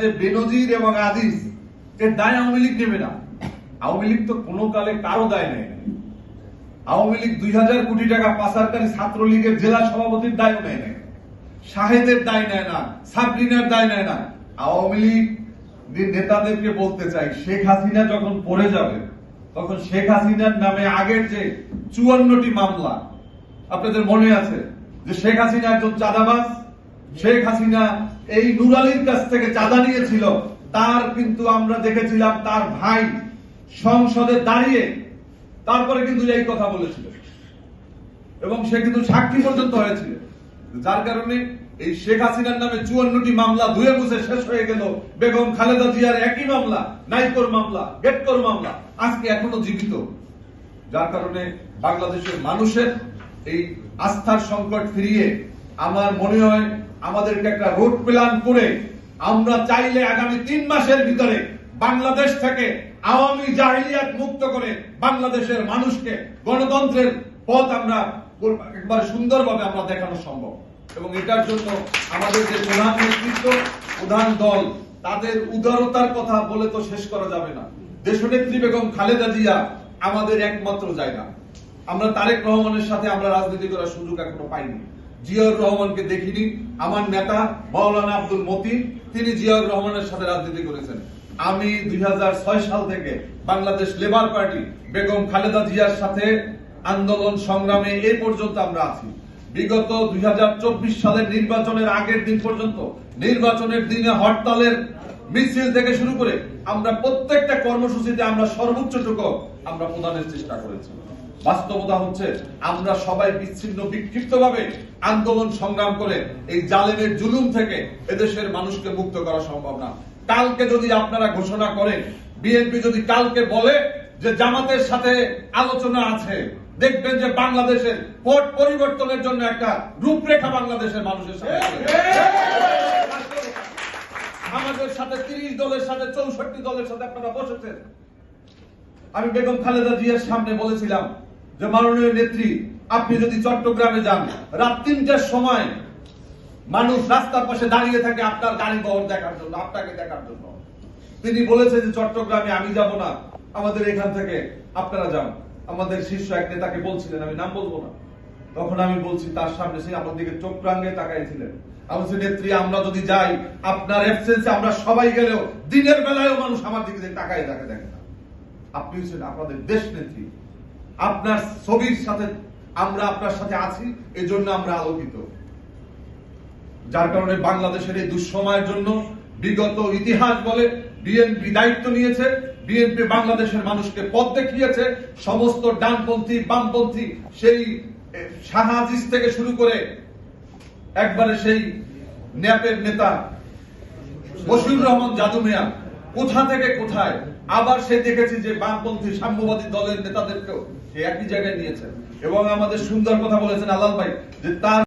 যে বেনজির এবং আজিজ দায় আওয়ামী লীগ নেবে না। আওয়ামী লীগ তো কোনো কালে কারও দায় নেয় না। আওয়ামী লীগ দুই হাজার কোটি টাকা পাচারকারী ছাত্রলীগের জেলা সভাপতির নেয় না। শাহেদের দায় নেয় না দায় নেয় না। আওয়ামী লীগ নেতাদেরকে বলতে চাই, শেখ হাসিনা যখন পড়ে যাবে, তখন শেখ হাসিনার নামে আগের যে চুয়ান্নটি মামলা, আপনাদের মনে আছে যে শেখ হাসিনা একজন চাঁদাবাজ? শেখ হাসিনা এই নুরালির কাছ থেকে চাঁদা নিয়েছিল, তার কিন্তু আমরা দেখেছিলাম তার ভাই সংসদে দাঁড়িয়ে তারপরে কিন্তু এই কথা বলেছিল। এবং সে কিন্তু সাক্ষী পর্যন্ত হয়েছিল। যার কারণে এই শেখ হাসিনার নামে চুয়ান্নটি মামলা ধুয়ে মুছে শেষ হয়ে গেল। বেগম খালেদা জিয়ার একই মামলা, নাইকোর মামলা, গেটকোর মামলা, আজকে এখনও জীবিত। যার কারণে বাংলাদেশের মানুষের এই আস্থার সংকট ফিরিয়ে আমার মনে হয় আমাদেরকে একটা রোড প্ল্যান করে আমরা চাইলে আগামী তিন মাসের ভিতরে বাংলাদেশ থেকে আওয়ামী জাহিলিয়াত মুক্ত করে বাংলাদেশের মানুষকে গণতন্ত্রের পথ আমরা একবারে সুন্দরভাবে আমরা দেখানো সম্ভব। এবং এটার জন্য আমাদের যে প্রধান নেতৃত্ব, প্রধান দল, তাদের উদারতার কথা বলে তো শেষ করা যাবে না। দেশনেত্রী বেগম খালেদা জিয়া আমাদের একমাত্র জায়গা। আমরা তারেক রহমানের সাথে আমরা রাজনীতি করার সুযোগ এখনও পাইনি। জিয়াউর রহমানকে দেখিনি। আমার নেতা মাওলানা আব্দুল মতিন, তিনি জিয়াউর রহমানের সাথে রাজনীতি করেছেন। আমি দুই সাল থেকে বাংলাদেশ লেবার পার্টি, বেগম খালেদা জিয়ার সাথে আন্দোলন সংগ্রামে এ পর্যন্ত আমরা আছি। বিগত দুই হাজার চব্বিশ সালের নির্বাচনের আগের দিন পর্যন্ত, নির্বাচনের দিনে হরতালের মিছিল থেকে শুরু করে আমরা প্রত্যেকটা কর্মসূচিতে আমরা সর্বোচ্চটুকু আমরা প্রদানের চেষ্টা করেছি। বাস্তবতা হচ্ছে আমরা সবাই বিচ্ছিন্ন বিক্ষিপ্ত ভাবে আন্দোলন সংগ্রাম করে এই জালেমের জুলুম থেকে এদেশের মানুষকে মুক্ত করা সম্ভব না। কালকে যদি আপনারা ঘোষণা করেন, বিএনপি যদি কালকে বলে যে জামাতের সাথে আলোচনা আছে, দেখবেন যে বাংলাদেশের পট পরিবর্তনের জন্য একটা রূপরেখা বাংলাদেশের মানুষের সাথে আমাদের সাথে তিরিশ দলের সাথে চৌষট্টি দলের সাথে আপনারা বসেছেন। আমি বেগম খালেদা জিয়ার সামনে বলেছিলাম যে মাননীয় নেত্রী, আপনি যদি চট্টগ্রামে যান, রাত তিনটার সময় মানুষ রাস্তার পাশে দাঁড়িয়ে থাকে আপনার গাড়ি বহর দেখার জন্য, আপনাকে দেখার জন্য। তিনি বলেছেন যে চট্টগ্রামে আমি যাব না, আমাদের এখান থেকে আপনারা যান। আমাদের শীর্ষ এক নেতাকে বলছিলেন, আমি নাম বলব না। তখন আমি বলছি, তার সামনে সে আমার দিকে চোখ রাঙ্গে তাকাইছিলেন। আমি বলছি, নেত্রী, আমরা যদি যাই, আপনার অ্যাবসেন্সে আমরা সবাই গেলেও দিনের বেলায়ও মানুষ আমার দিকে তাকায় তাকে দেখে না। আপনি হচ্ছেন আপনাদের দেশ নেত্রী। আপনার ছবির সাথে আমরা আপনার সাথে আছি এই জন্য আমরা আলোকিত। যার কারণে বাংলাদেশের এই দুঃসময়ের জন্য বিগত ইতিহাস বলে বিএনপি দায়িত্ব নিয়েছে বিএনপি বাংলাদেশের মানুষকে পথ দেখিয়েছে সমস্ত ডানপন্থী বামপন্থী সেই এ, শাহ আজিজ থেকে শুরু করে একবারে সেই ন্যাপের নেতা বশির রহমান জাদু মিয়া কোথা থেকে কোথায় আবার সে দেখেছি যে বামপন্থী সাম্যবাদী দলের নেতাদেরকেও সে একই জায়গায় নিয়েছেন এবং আমাদের সুন্দর কথা বলেছেন আলাল ভাই, যে তার